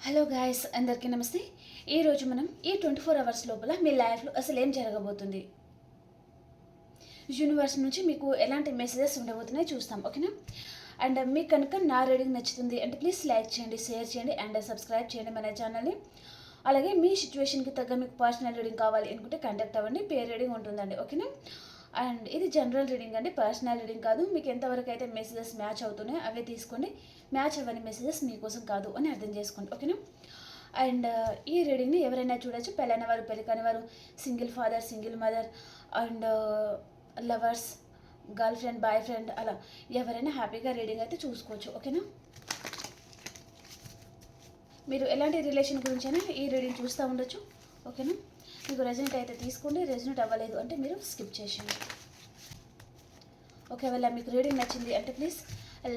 Hello guys అందరికీ నమస్తే. ఈరోజు మనం ఈ ట్వంటీ ఫోర్ అవర్స్ లోపల మీ లైఫ్లో అసలు ఏం జరగబోతుంది? యూనివర్స్ నుంచి మీకు ఎలాంటి మెసేజెస్ ఉండబోతున్నాయి చూస్తాం ఓకేనా అండ్ మీకు కనుక నా రీడింగ్ నచ్చుతుంది అంటే ప్లీజ్ లైక్ చేయండి షేర్ చేయండి అండ్ సబ్స్క్రైబ్ చేయండి మన ఛానల్ని అలాగే మీ సిచ్యువేషన్కి తగ్గ మీకు పర్సనల్ రీడింగ్ కావాలి అనుకుంటే కాంటాక్ట్ అవ్వండి పేర్ రీడింగ్ ఉంటుందండి ఓకేనా అండ్ ఇది జనరల్ రీడింగ్ అండి పర్సనల్ రీడింగ్ కాదు. మీకు ఎంతవరకు అయితే మెసేజెస్ మ్యాచ్ అవుతున్నాయో అవే తీసుకోండి. మ్యాచ్ అవ్వని మెసేజెస్ మీకోసం కాదు అని అర్థం చేసుకోండి. ఓకేనా అండ్ ఈ రీడింగ్ని ఎవరైనా చూడొచ్చు. పెళ్ళైన వారు పెళ్ళి కాని వారు single father single mother and lovers girlfriend boyfriend అలా ఎవరైనా హ్యాపీగా రీడింగ్ అయితే చూసుకోవచ్చు. ఓకేనా మీరు ఎలాంటి రిలేషన్ గురించి అయినా ఈ రీడింగ్ చూస్తూ ఉండొచ్చు. ఓకేనా మీకు రెజినెట్ అయితే తీసుకోండి. రెజినెట్ అవ్వలేదు అంటే మీరు స్కిప్ చేసేయండి. ఒకవేళ మీకు రీడింగ్ నచ్చింది అంటే ప్లీజ్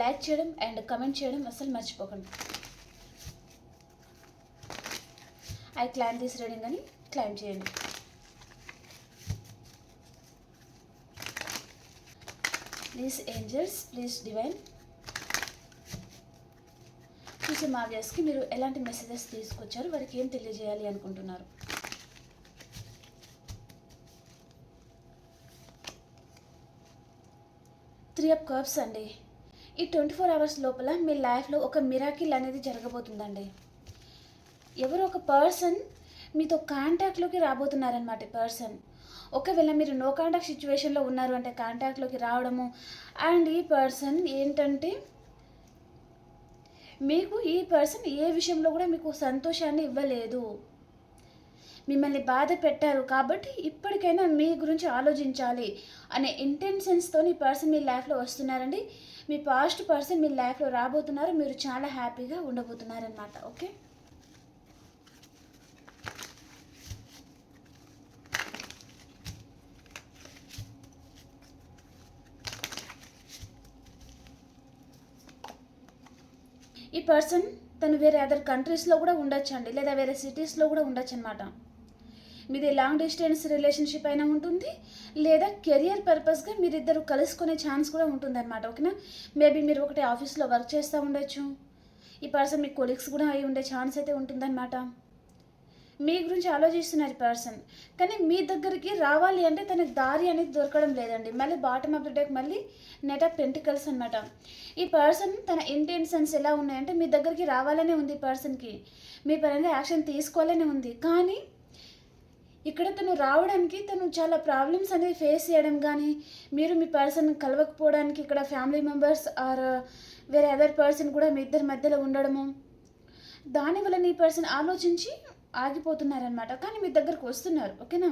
లైక్ చేయడం అండ్ కమెంట్ చేయడం అసలు మర్చిపోకండి. ఐ క్లైమ్ దిస్ రీడింగ్ అని క్లైమ్ చేయండి. ప్లీజ్ ఏంజల్స్ ప్లీజ్ డివైన్ చూసే మా వ్యాస్కి మీరు ఎలాంటి మెసేజెస్ తీసుకొచ్చారు వారికి ఏం తెలియజేయాలి అనుకుంటున్నారు? త్రీ ఆఫ్ కప్స్ అండి. ఈ ట్వంటీ ఫోర్ అవర్స్ లోపల మీ లైఫ్లో ఒక మిరాకిల్ అనేది జరగబోతుందండి. ఎవరో ఒక పర్సన్ మీతో కాంటాక్ట్లోకి రాబోతున్నారనమాట పర్సన్. ఒకవేళ మీరు నో కాంటాక్ట్ సిచ్యువేషన్లో ఉన్నారు అంటే కాంటాక్ట్లోకి రావడము అండ్ ఈ పర్సన్ ఏంటంటే మీకు ఈ పర్సన్ ఏ విషయంలో కూడా మీకు సంతోషాన్ని ఇవ్వలేదు. మిమ్మల్ని బాధ పెట్టారు కాబట్టి ఇప్పటికైనా మీ గురించి ఆలోచించాలి అనే ఇంటెన్షన్స్తో ఈ పర్సన్ మీ లైఫ్లో వస్తున్నారండి. మీ పాస్ట్ పర్సన్ మీ లైఫ్లో రాబోతున్నారు. మీరు చాలా హ్యాపీగా ఉండబోతున్నారనమాట ఓకే ఈ పర్సన్ తను వేరే అదర్ కంట్రీస్లో కూడా ఉండొచ్చండి. లేదా వేరే సిటీస్లో కూడా ఉండొచ్చు అనమాట మీది లాంగ్ డిస్టెన్స్ రిలేషన్షిప్ అయినా ఉంటుంది లేదా కెరియర్ పర్పస్గా మీరిద్దరు కలుసుకునే ఛాన్స్ కూడా ఉంటుందన్నమాట ఓకేనా? మేబీ మీరు ఒకటి ఆఫీస్లో వర్క్ చేస్తూ ఉండొచ్చు. ఈ పర్సన్ మీ కొలీగ్స్ కూడా అయి ఉండే ఛాన్స్ అయితే ఉంటుందన్నమాట. మీ గురించి ఆలోచిస్తున్నారు ఈ పర్సన్ కానీ మీ దగ్గరికి రావాలి అంటే తన దారి అనేది దొరకడం లేదండి. మళ్ళీ బాటమ్ ఆఫ్ ద డెక్ మళ్ళీ నెట్ ఆఫ్ పెంటికల్స్ అనమాట ఈ పర్సన్ తన ఇంటెన్షన్స్ ఎలా ఉన్నాయంటే మీ దగ్గరికి రావాలనే ఉంది ఈ పర్సన్కి మీ పరంగా యాక్షన్ తీసుకోవాలనే ఉంది. కానీ ఇక్కడ తను రావడానికి తను చాలా ప్రాబ్లమ్స్ అనేది ఫేస్ చేయడం కానీ మీరు మీ పర్సన్ కలవకపోవడానికి ఇక్కడ ఫ్యామిలీ మెంబర్స్ ఆర్ వేరే అదర్ పర్సన్ కూడా మీ ఇద్దరి మధ్యలో ఉండడము దానివల్ల నీ పర్సన్ ఆలోచించి ఆగిపోతున్నారనమాట కానీ మీ దగ్గరకు వస్తున్నారు ఓకేనా?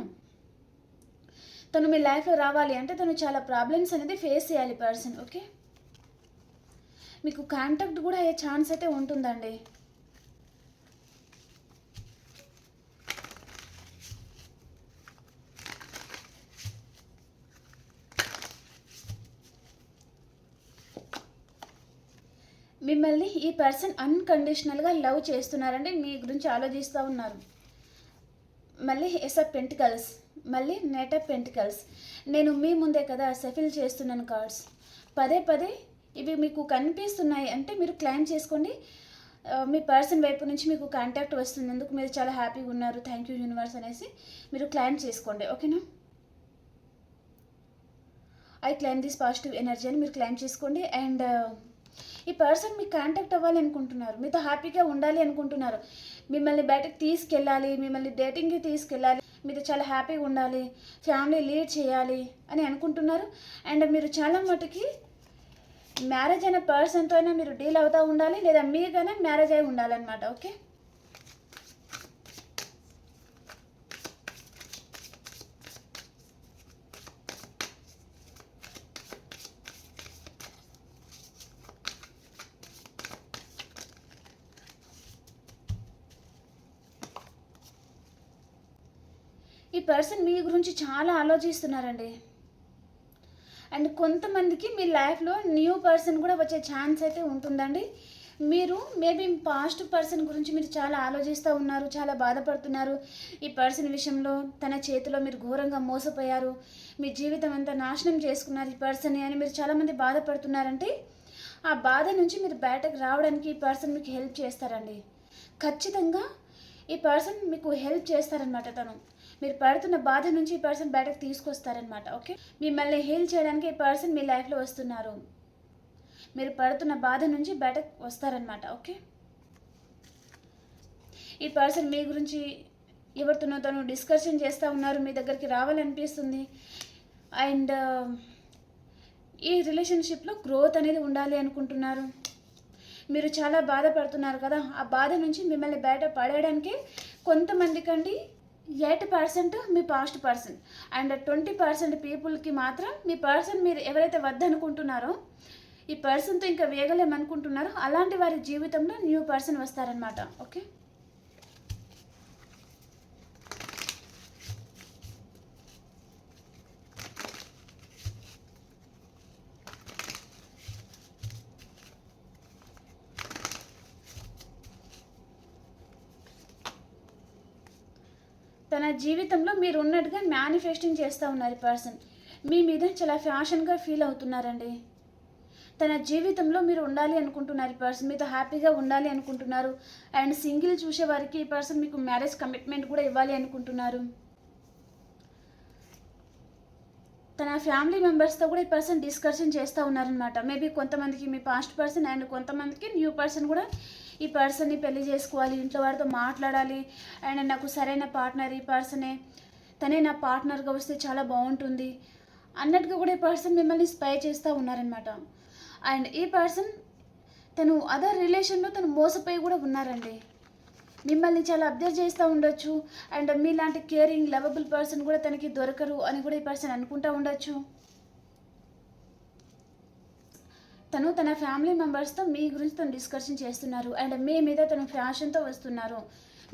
తను మీ లైఫ్లో రావాలి అంటే తను చాలా ప్రాబ్లమ్స్ అనేది ఫేస్ చేయాలి పర్సన్ ఓకే? మీకు కాంటాక్ట్ కూడా అయ్యే ఛాన్స్ అయితే ఉంటుందండి. మిమ్మల్ని ఈ పర్సన్ అన్కండిషనల్గా లవ్ చేస్తున్నారండి మీ గురించి ఆలోచిస్తూ ఉన్నారు. మళ్ళీ ఎస్ ఆఫ్ పెంటికల్స్ మళ్ళీ నెట్ ఆఫ్ పెంటికల్స్. నేను మీ ముందే కదా సెఫిల్ చేస్తున్నాను కార్డ్స్. పదే పదే ఇవి మీకు కనిపిస్తున్నాయి అంటే మీరు క్లైమ్ చేసుకోండి. మీ పర్సన్ వైపు నుంచి మీకు కాంటాక్ట్ వస్తున్నందుకు మీరు చాలా హ్యాపీగా ఉన్నారు. థ్యాంక్ యూ యూనివర్స్ అనేసి మీరు క్లైమ్ చేసుకోండి. ఓకేనా? I claim this positive energy అని మీరు క్లైమ్ చేసుకోండి. అండ్ ఈ పర్సన్ మీకు కాంటాక్ట్ అవ్వాలి అనుకుంటున్నారు. మీతో హ్యాపీగా ఉండాలి అనుకుంటున్నారు. మిమ్మల్ని బయటకు తీసుకెళ్ళాలి మిమ్మల్ని డేటింగ్కి తీసుకెళ్ళాలి మీతో చాలా హ్యాపీగా ఉండాలి ఫ్యామిలీ లీడ్ చేయాలి అని అనుకుంటున్నారు. అండ్ మీరు చాలా మటుకి మ్యారేజ్ అయిన పర్సన్తో అయినా మీరు డీల్ అవుతూ ఉండాలి లేదా మీకైనా మ్యారేజ్ అయి ఉండాలన్నమాట ఓకే పర్సన్ మీ గురించి చాలా ఆలోచిస్తున్నారండి. అండ్ కొంతమందికి మీ లైఫ్లో న్యూ పర్సన్ కూడా వచ్చే ఛాన్స్ అయితే ఉంటుందండి. మీరు మేబీ పాస్ట్ పర్సన్ గురించి మీరు చాలా ఆలోచిస్తూ ఉన్నారు చాలా బాధపడుతున్నారు. ఈ పర్సన్ విషయంలో తన చేతిలో మీరు ఘోరంగా మోసపోయారు. మీ జీవితం అంతా నాశనం చేసుకున్నారు ఈ పర్సన్ అని మీరు చాలామంది బాధపడుతున్నారంటే ఆ బాధ నుంచి మీరు బయటకు రావడానికి ఈ పర్సన్ మీకు హెల్ప్ చేస్తారండి. ఖచ్చితంగా ఈ పర్సన్ మీకు హెల్ప్ చేస్తారనమాట తను. మీరు పడుతున్న బాధ నుంచి ఈ పర్సన్ బయటకు తీసుకొస్తారనమాట ఓకే మిమ్మల్ని హీల్ చేయడానికి ఈ పర్సన్ మీ లైఫ్లో వస్తున్నారు. మీరు పడుతున్న బాధ నుంచి బయటకు వస్తారనమాట ఓకే ఈ పర్సన్ మీ గురించి ఎవరితోనో తను డిస్కషన్ చేస్తూ ఉన్నారు మీ దగ్గరికి రావాలనిపిస్తుంది. అండ్ uh, ఈ రిలేషన్షిప్లో గ్రోత్ అనేది ఉండాలి అనుకుంటున్నారు. మీరు చాలా బాధపడుతున్నారు కదా ఆ బాధ నుంచి మిమ్మల్ని బయట పడేయడానికి కొంతమంది కండి eight percent me past person. And twenty percent పీపుల్కి మాత్రం మీ పర్సన్ మీరు ఎవరైతే వద్దనుకుంటున్నారో ఈ పర్సన్తో ఇంకా వేగలేమనుకుంటున్నారో అలాంటి వారి జీవితంలో న్యూ పర్సన్ వస్తారనమాట ఓకే? జీవితంలో మీరు ఉన్నట్టుగా మేనిఫెస్టింగ్ చేస్తూ ఉన్నారు ఈ పర్సన్ మీ మీద చాలా ఫ్యాషన్గా ఫీల్ అవుతున్నారండి. తన జీవితంలో మీరు ఉండాలి అనుకుంటున్నారు ఈ పర్సన్ మీతో హ్యాపీగా ఉండాలి అనుకుంటున్నారు. అండ్ సింగిల్ చూసే వారికి ఈ పర్సన్ మీకు మ్యారేజ్ కమిట్మెంట్ కూడా ఇవ్వాలి అనుకుంటున్నారు. తన ఫ్యామిలీ మెంబర్స్తో కూడా ఈ పర్సన్ డిస్కషన్ చేస్తూ ఉన్నారనమాట మేబీ కొంతమందికి మీ పాస్ట్ పర్సన్ అండ్ కొంతమందికి న్యూ పర్సన్ కూడా ఈ పర్సన్ని పెళ్ళి చేసుకోవాలి ఇంట్లో వారితో మాట్లాడాలి. అండ్ నాకు సరైన పార్ట్నర్. ఈ పర్సనే తనే నా పార్ట్నర్గా వస్తే చాలా బాగుంటుంది. అన్నట్టుగా కూడా ఈ పర్సన్ మిమ్మల్ని స్పై చేస్తూ ఉన్నారనమాట అండ్ ఈ పర్సన్ తను అదర్ రిలేషన్లో తను మోసపోయి కూడా ఉన్నారండి. మిమ్మల్ని చాలా అబ్జర్వ్ చేస్తూ ఉండొచ్చు. అండ్ మీలాంటి కేరింగ్ లవబుల్ పర్సన్ కూడా తనకి దొరకరు అని కూడా ఈ పర్సన్ అనుకుంటూ ఉండొచ్చు. తను తన ఫ్యామిలీ మెంబర్స్తో మీ గురించి తను డిస్కషన్ చేస్తున్నారు. అండ్ మీ మీద తను ఫ్యాషన్తో వస్తున్నారు.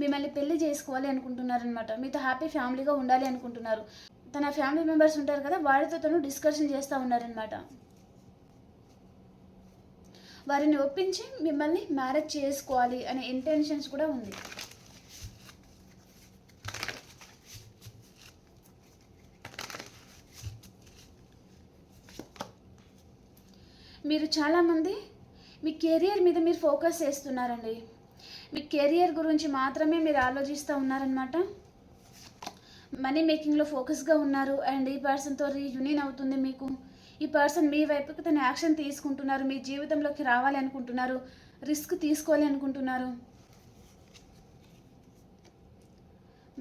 మిమ్మల్ని పెళ్ళి చేసుకోవాలి అనుకుంటున్నారు అనమాట మీతో హ్యాపీ ఫ్యామిలీగా ఉండాలి అనుకుంటున్నారు. తన ఫ్యామిలీ మెంబర్స్ ఉంటారు కదా వారితో తను డిస్కషన్ చేస్తూ ఉన్నారనమాట వారిని ఒప్పించి మిమ్మల్ని మ్యారేజ్ చేసుకోవాలి అనే ఇంటెన్షన్స్ కూడా ఉంది. మీరు చాలామంది మీ కెరియర్ మీద మీరు ఫోకస్ చేస్తున్నారండి. మీ కెరియర్ గురించి మాత్రమే మీరు ఆలోచిస్తూ ఉన్నారనమాట మనీ మేకింగ్లో ఫోకస్గా ఉన్నారు అండ్ ఈ పర్సన్తో రీయూనియన్ అవుతుంది మీకు. ఈ పర్సన్ మీ వైపుకి తన యాక్షన్ తీసుకుంటున్నారు మీ జీవితంలోకి రావాలి అనుకుంటున్నారు రిస్క్ తీసుకోవాలి అనుకుంటున్నారు.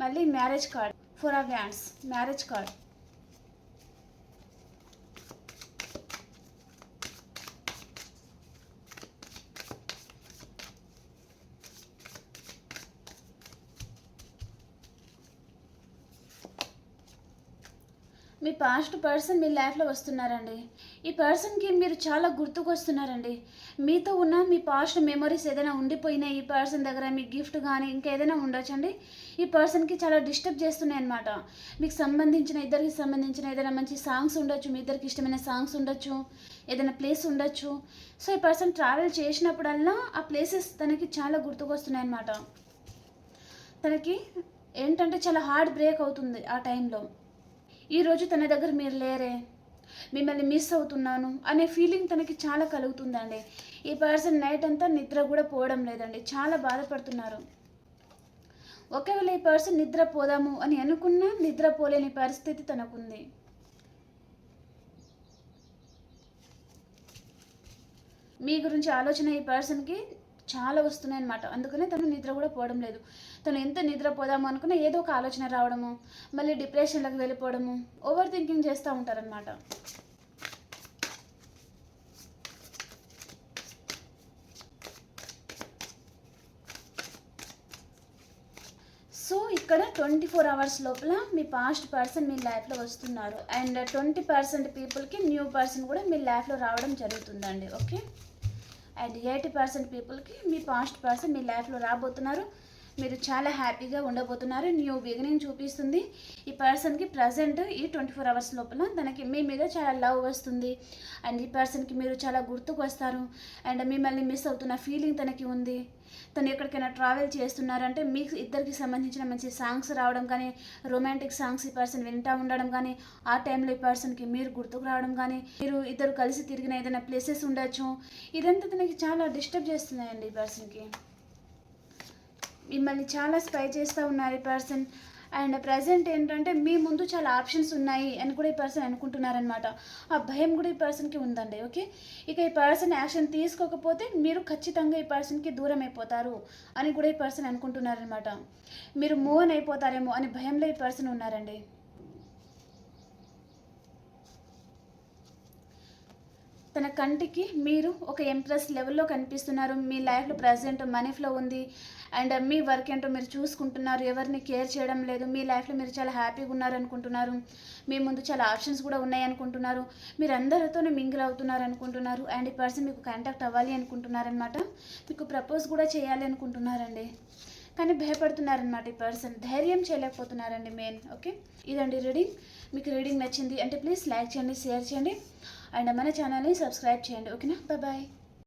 మళ్ళీ మ్యారేజ్ కార్డ్ ఫర్ అవ్యాన్స్ మ్యారేజ్ కార్డ్. మీ పాస్ట్ పర్సన్ మీ లైఫ్లో వస్తున్నారండి. ఈ పర్సన్కి మీరు చాలా గుర్తుకొస్తున్నారండి. మీతో ఉన్న మీ పాస్ట్ మెమరీస్ ఏదైనా ఉండిపోయినా ఈ పర్సన్ దగ్గర మీ గిఫ్ట్ కానీ ఇంకా ఏదైనా ఉండొచ్చండి? ఈ పర్సన్కి చాలా డిస్టర్బ్ చేస్తున్నాయి అనమాట మీకు సంబంధించిన ఇద్దరికి సంబంధించిన ఏదైనా మంచి సాంగ్స్ ఉండొచ్చు మీ ఇద్దరికి ఇష్టమైన సాంగ్స్ ఉండొచ్చు ఏదైనా ప్లేస్ ఉండొచ్చు. సో ఈ పర్సన్ ట్రావెల్ చేసినప్పుడల్లా ఆ ప్లేసెస్ తనకి చాలా గుర్తుకొస్తున్నాయి అనమాట తనకి ఏంటంటే చాలా హార్డ్ బ్రేక్ అవుతుంది ఆ టైంలో. ఈరోజు తన దగ్గర మీరు లేరే. మిమ్మల్ని మిస్ అవుతున్నాను అనే ఫీలింగ్ తనకి చాలా కలుగుతుందండి. ఈ పర్సన్ నైట్ అంతా నిద్ర కూడా పోవడం లేదండి. చాలా బాధపడుతున్నారు. ఒకవేళ ఈ పర్సన్ నిద్ర పోదాము అని అనుకున్నా నిద్ర పోలేని పరిస్థితి తనకుంది. మీ గురించి ఆలోచన ఈ పర్సన్కి చాలా వస్తున్నాయి అనమాట అందుకనే తను నిద్ర కూడా పోవడం లేదు. తను ఎంత నిద్రపోదాము అనుకున్నా ఏదో ఒక ఆలోచన రావడము మళ్ళీ డిప్రెషన్లకు వెళ్ళిపోవడము ఓవర్ థింకింగ్ చేస్తూ ఉంటారనమాట సో ఇక్కడ ట్వంటీ ఫోర్ అవర్స్ లోపల మీ పాస్ట్ పర్సన్ మీ లైఫ్లో వస్తున్నారు. అండ్ ట్వంటీ పర్సెంట్ పీపుల్కి న్యూ పర్సన్ కూడా మీ లైఫ్లో రావడం జరుగుతుందండి ఓకే? అండ్ ఎయిటీ పర్సెంట్ పీపుల్కి మీ పాస్ట్ పర్సన్ మీ లైఫ్లో రాబోతున్నారు. మీరు చాలా హ్యాపీగా ఉండబోతున్నారు. న్యూ బిగినింగ్ చూపిస్తుంది. ఈ పర్సన్కి ప్రజెంట్ ఈ ట్వంటీ ఫోర్ అవర్స్ లోపల తనకి మీ మీద చాలా లవ్ వస్తుంది. అండ్ ఈ పర్సన్కి మీరు చాలా గుర్తుకు వస్తారు. అండ్ మిమ్మల్ని మిస్ అవుతున్న ఫీలింగ్ తనకి ఉంది. తను ఎక్కడికైనా ట్రావెల్ చేస్తున్నారంటే మీకు ఇద్దరికి సంబంధించిన మంచి సాంగ్స్ రావడం కానీ రొమాంటిక్ సాంగ్స్ ఈ పర్సన్ వింటూ ఉండడం కానీ ఆ టైంలో ఈ పర్సన్కి మీరు గుర్తుకు రావడం కానీ మీరు ఇద్దరు కలిసి తిరిగిన ఏదైనా ప్లేసెస్ ఉండొచ్చు. ఇదంతా తనకి చాలా డిస్టర్బ్ చేస్తున్నాయండి ఈ పర్సన్కి. మిమ్మల్ని చాలా స్పై చేస్తూ ఉన్నారు ఈ పర్సన్ అండ్ ప్రజెంట్ ఏంటంటే మీ ముందు చాలా ఆప్షన్స్ ఉన్నాయి అని కూడా ఈ పర్సన్ అనుకుంటున్నారనమాట ఆ భయం కూడా ఈ పర్సన్కి ఉందండి ఓకే ఇక ఈ పర్సన్ యాక్షన్ తీసుకోకపోతే మీరు ఖచ్చితంగా ఈ పర్సన్కి దూరం అయిపోతారు అని కూడా ఈ పర్సన్ అనుకుంటున్నారనమాట మీరు మూవ్ అని అయిపోతారేమో అని భయంలో ఈ పర్సన్ ఉన్నారండి. తన కంటికి మీరు ఒక ఎంప్రెస్ లెవెల్లో కనిపిస్తున్నారు. మీ లైఫ్లో ప్రజెంట్ మనీ ఫ్లో ఉంది. అండ్ మీ వర్క్ ఏంటో మీరు చూసుకుంటున్నారు ఎవరిని కేర్ చేయడం లేదు మీ లైఫ్లో మీరు చాలా హ్యాపీగా ఉన్నారు అనుకుంటున్నారు మీ ముందు చాలా ఆప్షన్స్ కూడా ఉన్నాయి అనుకుంటున్నారు మీరు అందరితోనే మింగిల్ అవుతున్నారు అనుకుంటున్నారు అండ్ ఈ పర్సన్ మీకు కాంటాక్ట్ అవ్వాలి అనుకుంటున్నారనమాట మీకు ప్రపోజ్ కూడా చేయాలి అనుకుంటున్నారండి. కానీ భయపడుతున్నారనమాట ఈ పర్సన్ ధైర్యం చేయలేకపోతున్నారండి మెయిన్ ఓకే ఇదండి రీడింగ్ మీకు రీడింగ్ నచ్చింది అంటే ప్లీజ్ లైక్ చేయండి షేర్ చేయండి అండ్ మన ఛానల్ని సబ్స్క్రైబ్ చేయండి ఓకేనా బాయ్